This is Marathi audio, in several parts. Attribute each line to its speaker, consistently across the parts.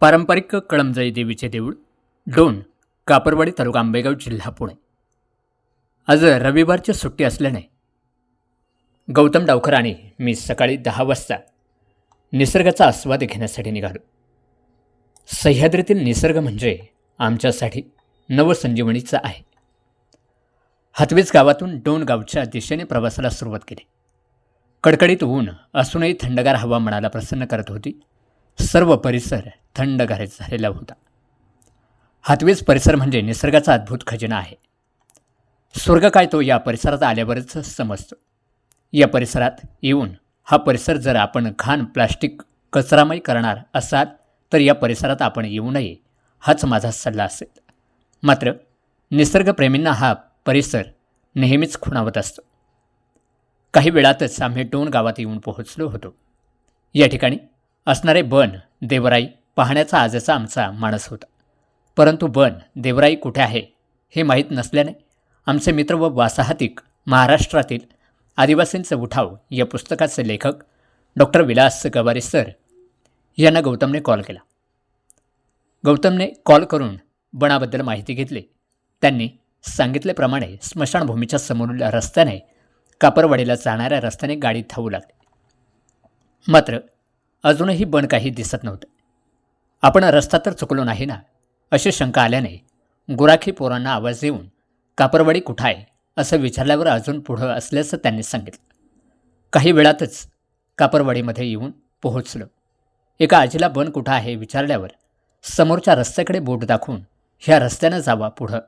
Speaker 1: पारंपरिक कळमजाई देवीचे देऊळ डोण कापरवाडी तालुका आंबेगाव जिल्हा पुणे. आज रविवारची सुट्टी असल्याने गौतम डावकर आणि मी सकाळी दहा वाजता निसर्गाचा आस्वाद घेण्यासाठी निघालो. सह्याद्रीतील निसर्ग म्हणजे आमच्यासाठी नवसंजीवनीचा आहे. हातवीज गावातून डोण गावच्या दिशेने प्रवासाला सुरुवात केली. कडकडीत ऊन असूनही थंडगार हवा मनाला प्रसन्न करत होती. सर्व परिसर थंडगार झालेला होता. हातवीज परिसर म्हणजे निसर्गाचा अद्भुत खजिना आहे. स्वर्ग काय तो या परिसरात आल्यावरच समजतो. या परिसरात येऊन हा परिसर जर आपण घाण प्लास्टिक कचरामय करणार असाल तर या परिसरात आपण येऊ नये हाच माझा सल्ला असेल. मात्र निसर्गप्रेमींना हा परिसर नेहमीच खुणावत असतो. काही वेळातच आम्ही डोन गावात येऊन पोहोचलो होतो. या ठिकाणी असणारे बन देवराई पाहण्याचा आजचा आमचा मानस होता. परंतु बन देवराई कुठे आहे हे माहीत नसल्याने आमचे मित्र व वासाहतिक महाराष्ट्रातील आदिवासींचे उठाव या पुस्तकाचे लेखक डॉक्टर विलास गवारे सर यांना गौतमने कॉल केला. गौतमने कॉल करून बनाबद्दल माहिती घेतली. त्यांनी सांगितल्याप्रमाणे स्मशानभूमीच्या समोरील रस्त्याने कापरवाडीला जाणाऱ्या रस्त्याने गाडी धावू लागली. मात्र अजूनही बन काही दिसत नव्हतं. आपण रस्ता तर चुकलो नाही ना अशी शंका आल्याने गुराखी पोरांना आवाज देऊन कापरवाडी कुठं आहे? असं विचारल्यावर अजून पुढं असल्याचं त्यांनी सांगितलं. काही वेळातच कापरवाडीमध्ये येऊन पोहोचलो. एका आजीला बन कुठं आहे? विचारल्यावर समोरच्या रस्त्याकडे बोट दाखवून ह्या रस्त्यानं जावा पुढं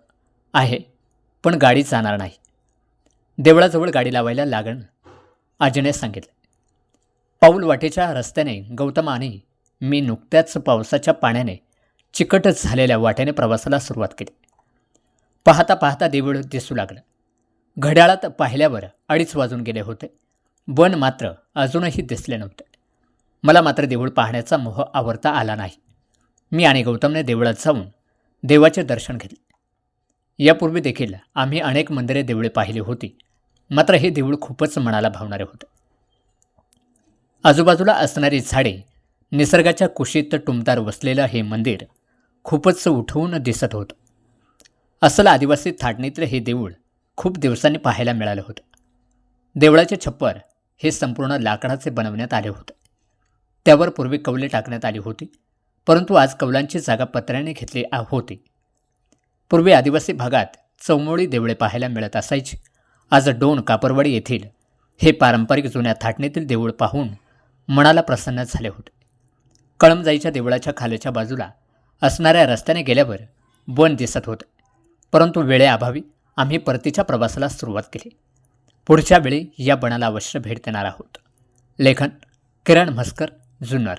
Speaker 1: आहे पण गाडी जाणार नाही. देवळाजवळ गाडी लावायला लागण. आजीने सांगितलं. पाऊल वाटेच्या रस्त्याने गौतम आणि मी नुकत्याच पावसाच्या पाण्याने चिकटच झालेल्या वाटेने प्रवासाला सुरुवात केली. पाहता पाहता देवळ दिसू लागलं. घड्याळात पाहिल्यावर अडीच वाजून गेले होते. वन मात्र अजूनही दिसले नव्हते. मला मात्र देऊळ पाहण्याचा मोह आवरता आला नाही. मी आणि गौतमने देवळात जाऊन देवाचे दर्शन घेतले. यापूर्वी देखील आम्ही अनेक मंदिरे देवळे पाहिली होती. मात्र हे देऊळ खूपच मनाला भावणारे होते. आजूबाजूला असणारी झाडे निसर्गाच्या कुशीत टुमदार वसलेलं हे मंदिर खूपच उठवून दिसत होतं. असलं आदिवासी थाटणीतलं हे देऊळ खूप दिवसांनी पाहायला मिळालं होतं. देवळाचे छप्पर हे संपूर्ण लाकडाचे बनवण्यात आले होते. त्यावर पूर्वी कौले टाकण्यात आली होती परंतु आज कौलांची जागा पत्र्याने घेतली होती. पूर्वी आदिवासी भागात चौमोळी देवळे पाहायला मिळत असायची आज डोन कापरवाडी येथील हे पारंपरिक जुन्या थाटणीतील देऊळ पाहून मनाला प्रसन्न झाले होते. कळमजाईच्या देवळाच्या खालच्या बाजूला असणाऱ्या रस्त्याने गेल्यावर वन दिसत होतं. परंतु वेळेअभावी आम्ही परतीच्या प्रवासाला सुरुवात केली. पुढच्या वेळी या बनाला अवश्य भेट देणार आहोत. लेखन किरण म्हस्कर जुन्नर.